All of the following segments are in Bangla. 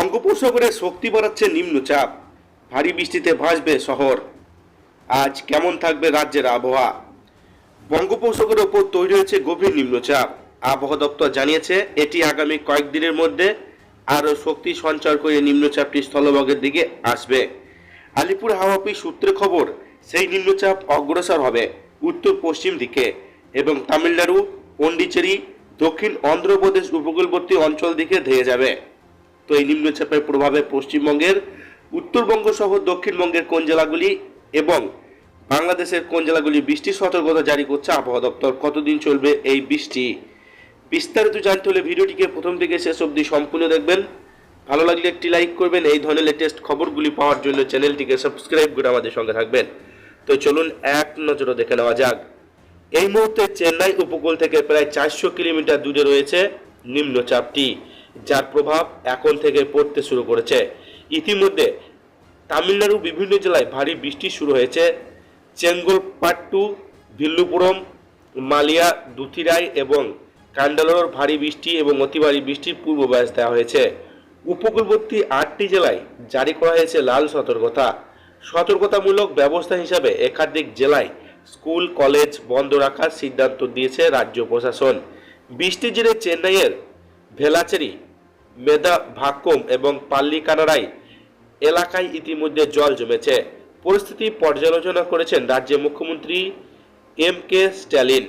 বঙ্গোপসাগরে শক্তি বাড়াচ্ছে নিম্নচাপ। ভারী বৃষ্টিতে ভাসবে শহর। আজ কেমন থাকবে রাজ্যের আবহাওয়া? বঙ্গোপসাগরের ওপর তৈরি হয়েছে গভীর নিম্নচাপ। আবহাওয়া দপ্তর জানিয়েছে, এটি আগামী কয়েকদিনের মধ্যে আরও শক্তি সঞ্চার করে নিম্নচাপটি স্থলভাগের দিকে আসবে। আলিপুর হাওয়া অফিস সূত্রে খবর, সেই নিম্নচাপ অগ্রসর হবে উত্তর পশ্চিম দিকে এবং তামিলনাড়ু, পন্ডিচেরি, দক্ষিণ অন্ধ্রপ্রদেশ উপকূলবর্তী অঞ্চল দিকে ধেয়ে যাবে। তো এই নিম্নচাপের প্রভাবে পশ্চিমবঙ্গের, উত্তরবঙ্গ সহ দক্ষিণবঙ্গের কোন জেলাগুলি এবং বাংলাদেশের কোন জেলাগুলি বৃষ্টির সতর্কতা জারি করছে আবহাওয়া দপ্তর? কতদিন চলবে এই বৃষ্টি? বিস্তারিত জানতে হলে ভিডিওটিকে প্রথম থেকে শেষ অবধি সম্পূর্ণ দেখবেন। ভালো লাগলে একটি লাইক করবেন। এই ধরনের লেটেস্ট খবরগুলি পাওয়ার জন্য চ্যানেলটিকে সাবস্ক্রাইব করে আমাদের সঙ্গে থাকবেন। তো চলুন এক নজরে দেখে নেওয়া যাক। এই মুহূর্তে চেন্নাই উপকূল থেকে প্রায় চারশো কিলোমিটার দূরে রয়েছে নিম্নচাপটি। যার প্রভাব এখন থেকে পড়তে শুরু করেছে। ইতিমধ্যে তামিলনাড়ু বিভিন্ন জেলায় ভারী বৃষ্টি শুরু হয়েছে। চেঙ্গলপাট্টু ভিল্লুপুরম মালিয়া, দুথিরাই এবং কান্ডালোর ভারী বৃষ্টি এবং অতি ভারী বৃষ্টির পূর্বাভাস দেওয়া হয়েছে। উপকূলবর্তী আটটি জেলায় জারি করা হয়েছে লাল সতর্কতা। সতর্কতামূলক ব্যবস্থা হিসাবে একাধিক জেলায় স্কুল, কলেজ বন্ধ রাখার সিদ্ধান্ত দিয়েছে রাজ্য প্রশাসন। বৃষ্টির জেরে চেন্নাইয়ের ভেলাচেরি, মেদা ভাক্কম এবং পাল্লিকানারাই এলাকায় ইতিমধ্যে জল জমেছে। পরিস্থিতি পর্যালোচনা করেছেন রাজ্যের মুখ্যমন্ত্রী এম কে স্ট্যালিন।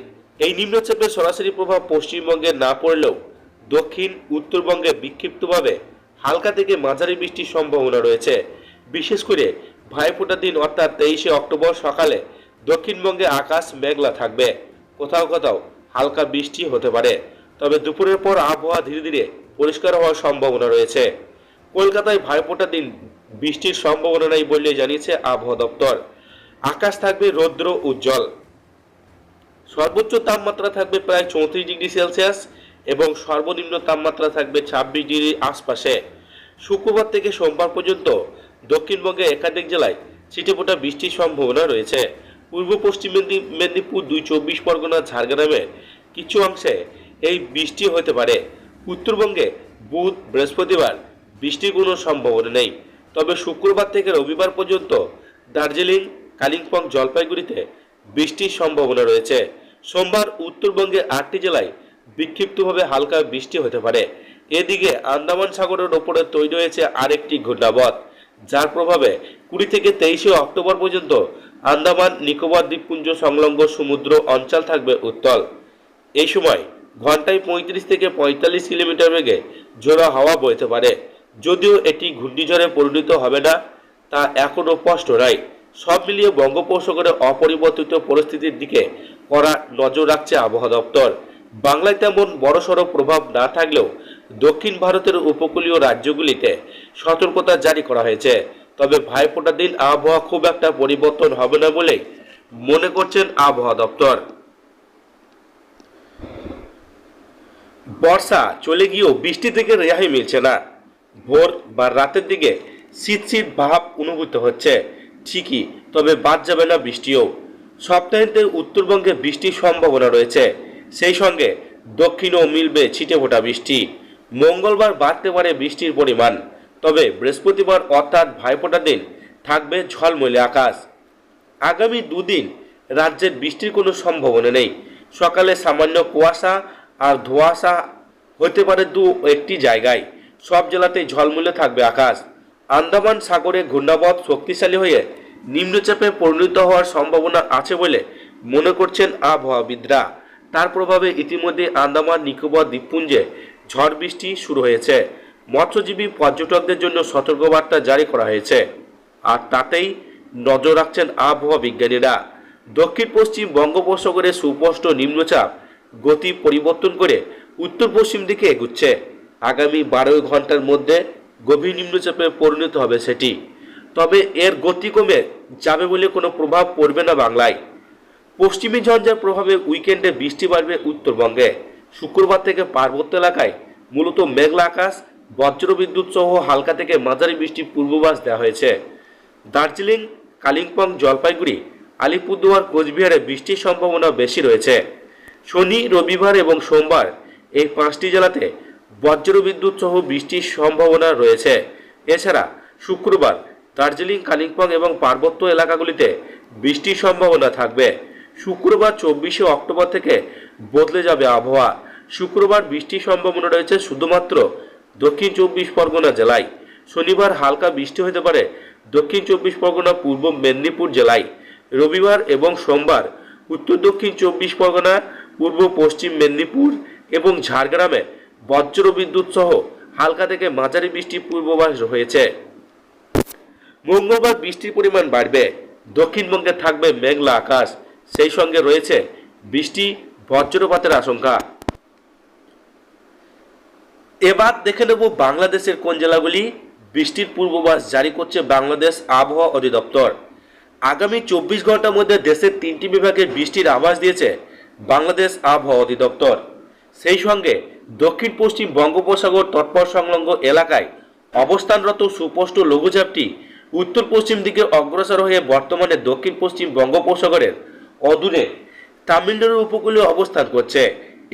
এই নিম্নচাপের সরাসরি প্রভাব পশ্চিমবঙ্গে না পড়লেও দক্ষিণ, উত্তরবঙ্গে বিক্ষিপ্তভাবে হালকা থেকে মাঝারি বৃষ্টির সম্ভাবনা রয়েছে। বিশেষ করে ভাইফোঁটার দিন অর্থাৎ তেইশে অক্টোবর সকালে দক্ষিণবঙ্গে আকাশ মেঘলা থাকবে। কোথাও কোথাও হালকা বৃষ্টি হতে পারে। তবে দুপুরের পর আবহাওয়া ধীরে ধীরে পরিষ্কার হওয়ার সম্ভাবনা রয়েছে। কলকাতায় ভাইফোঁটার দিন বৃষ্টির সম্ভাবনা নেই বলে জানিয়েছে আবহাওয়া দপ্তর। আকাশ থাকবে রৌদ্র উজ্জ্বল। সর্বোচ্চ তাপমাত্রা থাকবে প্রায় চৌত্রিশ ডিগ্রি সেলসিয়াস এবং সর্বনিম্ন তাপমাত্রা থাকবে ছাব্বিশ ডিগ্রির আশপাশে। শুক্রবার থেকে সোমবার পর্যন্ত দক্ষিণবঙ্গে একাধিক জেলায় ছিটেফোঁটা বৃষ্টির সম্ভাবনা রয়েছে। পূর্ব পশ্চিম মেদিনী- মেদিনীপুর দুই চব্বিশ পরগনা ঝাড়গ্রামে কিছু অংশে এই বৃষ্টি হতে পারে। উত্তরবঙ্গে বুধ, বৃহস্পতিবার বৃষ্টির কোনো সম্ভাবনা নেই। তবে শুক্রবার থেকে রবিবার পর্যন্ত দার্জিলিং, কালিম্পং জলপাইগুড়িতে বৃষ্টির সম্ভাবনা রয়েছে। সোমবার উত্তরবঙ্গে আটটি জেলায় বিক্ষিপ্তভাবে হালকা বৃষ্টি হতে পারে। এদিকে আন্দামান সাগরের ওপরে তৈরি হয়েছে আরেকটি ঘূর্ণাবধ যার প্রভাবে কুড়ি থেকে তেইশে অক্টোবর পর্যন্ত আন্দামান, নিকোবর দ্বীপপুঞ্জ সংলগ্ন সমুদ্র অঞ্চল থাকবে উত্তল। এই সময় ঘন্টায় পঁয়ত্রিশ থেকে পঁয়তাল্লিশ কিলোমিটার বেগে ঝোড়ো হাওয়া বইতে পারে। যদিও এটি ঘূর্ণিঝড়ে পরিণত হবে না, তা এখনও স্পষ্ট নয়। সব মিলিয়ে বঙ্গোপসাগরে অপরিবর্তিত পরিস্থিতির দিকে কড়া নজর রাখছে আবহাওয়া দপ্তর। বাংলায় তেমন বড়সড় প্রভাব না থাকলেও দক্ষিণ ভারতের উপকূলীয় রাজ্যগুলিতে সতর্কতা জারি করা হয়েছে। তবে ভাইফোঁটার দিন আবহাওয়া খুব একটা পরিবর্তন হবে না বলেই মনে করছেন আবহাওয়া দপ্তর। বর্ষা চলে গিয়েও বৃষ্টি থেকে রেহাই মিলছে না। ভোর বা রাতের দিকে শীত শীত ভাব অনুভূত হচ্ছে। ঠিকই, তবে বাদ যাবে না বৃষ্টিও। সপ্তাহান্তে উত্তরবঙ্গে বৃষ্টির সম্ভাবনা রয়েছে। সেই সঙ্গে দক্ষিণেও মিলবে ছিটে ফোটা বৃষ্টি। মঙ্গলবার বাড়তে পারে বৃষ্টির পরিমাণ, তবে বৃহস্পতিবার অর্থাৎ ভাইফোঁটার দিন থাকবে ঝলমলে আকাশ। আগামী দুদিন রাজ্যের বৃষ্টির কোনো সম্ভাবনা নেই। সকালে সামান্য কুয়াশা আর ধোঁয়াশা হতে পারে দু একটি জায়গায়। সব জেলাতেই ঝলমলে থাকবে আকাশ। আন্দামান সাগরে ঘূর্ণাবধ শক্তিশালী হয়ে নিম্নচাপে পরিণত হওয়ার সম্ভাবনা আছে বলে মনে করছেন আবহাওয়াবিদরা তার প্রভাবে ইতিমধ্যে আন্দামান নিকোবর দ্বীপপুঞ্জে ঝড় বৃষ্টি শুরু হয়েছে। মৎস্যজীবী পর্যটকদের জন্য সতর্কবার্তা জারি করা হয়েছে। আর তাতেই নজর রাখছেন আবহাওয়া বিজ্ঞানীরা। দক্ষিণ পশ্চিম বঙ্গোপসাগরে সুস্পষ্ট নিম্নচাপ গতি পরিবর্তন করে উত্তর পশ্চিম দিকে এগুচ্ছে। আগামী বারো ঘণ্টার মধ্যে গভীর নিম্নচাপে পরিণত হবে সেটি। তবে এর গতি কমে যাবে বলে কোনো প্রভাব পড়বে না বাংলায়। পশ্চিমী ঝঞ্ঝার প্রভাবে উইকেন্ডে বৃষ্টি বাড়বে উত্তরবঙ্গে। শুক্রবার থেকে পার্বত্য এলাকায় মূলত মেঘলা আকাশ, বজ্রবিদ্যুৎ সহ হালকা থেকে মাঝারি বৃষ্টির পূর্বাভাস দেওয়া হয়েছে। দার্জিলিং, কালিম্পং, জলপাইগুড়ি, আলিপুরদুয়ার, কোচবিহারে বৃষ্টির সম্ভাবনা বেশি রয়েছে। শনি, রবিবার এবং সোমবার এই পাঁচটি জেলাতে বজ্রবিদ্যুৎ সহ বৃষ্টির সম্ভাবনা রয়েছে। এছাড়া শুক্রবার দার্জিলিং, কালিম্পং এবং পার্বত্য এলাকাগুলিতে বৃষ্টির সম্ভাবনা থাকবে। শুক্রবার চব্বিশে অক্টোবর থেকে বদলে যাবে আবহাওয়া। শুক্রবার বৃষ্টির সম্ভাবনা রয়েছে শুধুমাত্র দক্ষিণ চব্বিশ পরগনা জেলায়। শনিবার হালকা বৃষ্টি হতে পারে দক্ষিণ চব্বিশ পরগনা, পূর্ব মেদিনীপুর জেলায়। রবিবার এবং সোমবার উত্তর দক্ষিণ চব্বিশ পরগনা পূর্ব, পশ্চিম মেদিনীপুর এবং ঝাড়গ্রামে বজ্র বিদ্যুৎ সহ হালকা থেকে মাঝারি বৃষ্টির পূর্বাভাস হয়েছে মঙ্গলবার বৃষ্টির পরিমাণ বাড়বে। দক্ষিণবঙ্গে থাকবে মেঘলা আকাশ। সেই সঙ্গে রয়েছে বৃষ্টি, বজ্রপাতের আশঙ্কা। এবার দেখে নেব বাংলাদেশের কোন জেলাগুলি বৃষ্টির পূর্বাভাস জারি করছে বাংলাদেশ আবহাওয়া অধিদপ্তর। আগামী চব্বিশ ঘণ্টার মধ্যে দেশের তিনটি বিভাগে বৃষ্টির আভাস দিয়েছে বাংলাদেশ আবহাওয়া অধিদপ্তর। সেই সঙ্গে দক্ষিণ পশ্চিম বঙ্গোপসাগর তৎপর সংলগ্ন এলাকায় অবস্থানরত সুস্পষ্ট লঘুচাপটি উত্তর পশ্চিম দিকে অগ্রসর হয়ে বর্তমানে দক্ষিণ পশ্চিম বঙ্গোপসাগরের অদূরে তামিলনাড়ুর উপকূলে অবস্থান করছে।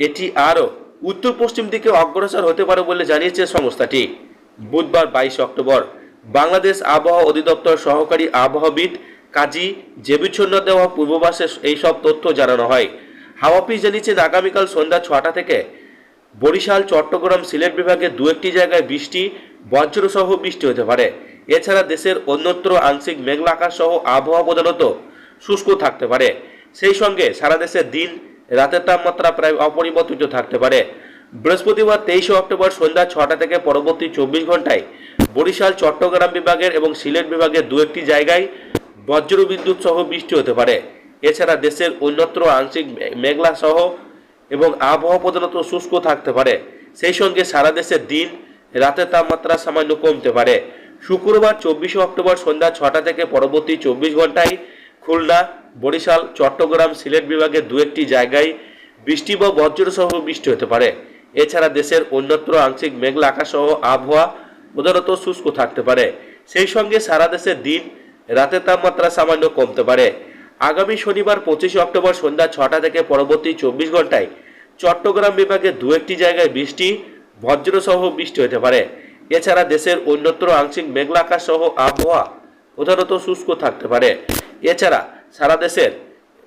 এটি আরও উত্তর পশ্চিম দিকে অগ্রসর হতে পারে বলে জানিয়েছে সংস্থাটি। বুধবার বাইশ অক্টোবর বাংলাদেশ আবহাওয়া অধিদপ্তর সহকারী আবহাওয়াবিদ কাজী জেবিচ্ছন্ন দেওয়া পূর্বাভাসে এইসব তথ্য জানানো হয়। হাওয়া অফিস জানিয়েছেন আগামীকাল সন্ধ্যা ছটা থেকে বরিশাল, চট্টগ্রাম, সিলেট বিভাগে দু একটি জায়গায় বৃষ্টি, বজ্রসহ বৃষ্টি হতে পারে। এছাড়া দেশের অন্যত্র আংশিক মেঘলা আকাশ সহ আবহাওয়া প্রধানত শুষ্ক থাকতে পারে। সেই সঙ্গে সারা দেশে দিন রাতের তাপমাত্রা প্রায় অপরিবর্তিত থাকতে পারে। বৃহস্পতিবার তেইশে অক্টোবর সন্ধ্যা ছটা থেকে পরবর্তী চব্বিশ ঘন্টায় বরিশাল, চট্টগ্রাম বিভাগের এবং সিলেট বিভাগের দু একটি জায়গায় বজ্র বিদ্যুৎ সহ বৃষ্টি হতে পারে। এছাড়া দেশের অন্যত্র আংশিক মেঘলা সহ এবং আবহাওয়া প্রধানত শুষ্ক থাকতে পারে। সেই সঙ্গে সারা দেশের দিন রাতের তাপমাত্রা সামান্য কমতে পারে। শুক্রবার চব্বিশে অক্টোবর সন্ধ্যা ছটা থেকে পরবর্তী চব্বিশ ঘন্টায় খুলনা, বরিশাল, চট্টগ্রাম, সিলেট বিভাগের দু একটি জায়গায় বৃষ্টি বা বজ্রসহ বৃষ্টি হতে পারে। এছাড়া দেশের অন্যত্র আংশিক মেঘলা আকাশ সহ আবহাওয়া প্রধানত শুষ্ক থাকতে পারে। সেই সঙ্গে সারা দেশের দিন রাতের তাপমাত্রা সামান্য কমতে পারে। আগামী শনিবার পঁচিশে অক্টোবর সন্ধ্যা ছটা থেকে পরবর্তী চব্বিশ ঘন্টায় চট্টগ্রাম বিভাগে দু একটি জায়গায় বৃষ্টি, বজ্রসহ বৃষ্টি হতে পারে। এছাড়া দেশের অন্যত্র আংশিক মেঘলা আকাশ সহ আবহাওয়া প্রধানত শুষ্ক থাকতে পারে। এছাড়া সারা দেশের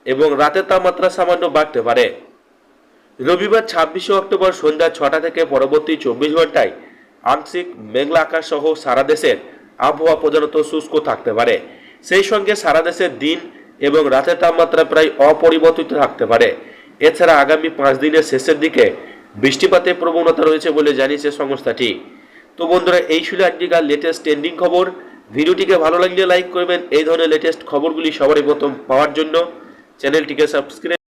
এবং রাতের তাপমাত্রা সামান্য বাড়তে পারে। রবিবার ছাব্বিশে অক্টোবর সন্ধ্যা ছটা থেকে পরবর্তী চব্বিশ ঘন্টায় আংশিক মেঘলা আকাশ সহ সারা দেশের আবহাওয়া প্রধানত শুষ্ক থাকতে পারে। সেই সঙ্গে সারা দেশের দিন এবং রাতের তাপমাত্রা প্রায় অপরিবর্তিত থাকতে পারে। এছাড়া আগামী পাঁচ দিনের শেষের দিকে বৃষ্টিপাতের প্রবণতা রয়েছে বলে জানিয়েছে সংস্থাটি। তো বন্ধুরা, এই ছিল আজকের লেটেস্ট ট্রেন্ডিং খবর। ভিডিওটিকে ভালো লাগলে লাইক করবেন। এই ধরনের লেটেস্ট খবরগুলি সবারই প্রথম পাওয়ার জন্য। চ্যানেলটিকে সাবস্ক্রাইব